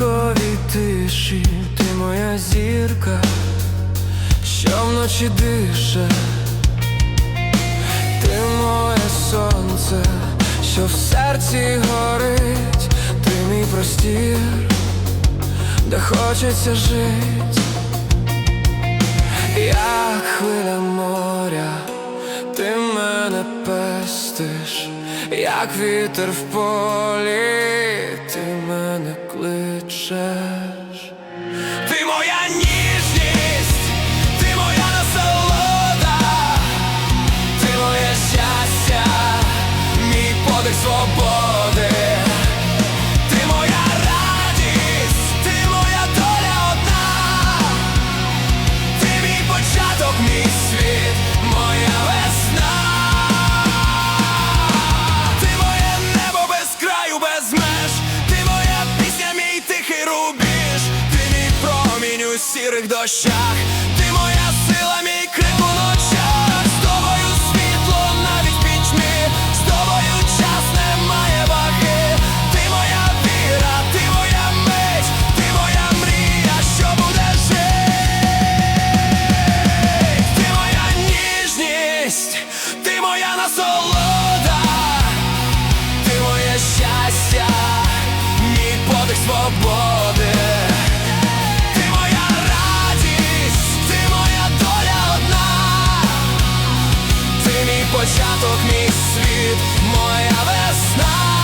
ранковій тиші, ти моя зірка, що вночі дише, ти моє сонце, що в серці горить, ти мій простір, де хочеться жить, як хвиля моря, ти мене пестиш, як вітер в полі. Ти моя радість, ти моя доля ти мій початок, мій світ, моя весна, ти моє небо без краю, без ти моя пісня, мій тихий рубіж, ти мій промінь у сірих дощах, ти моя сила, мій крик ти моя насолода, ти моє щастя, мій подих свободи, ти моя радість, ти моя доля одна, ти мій початок, мій світ, моя весна.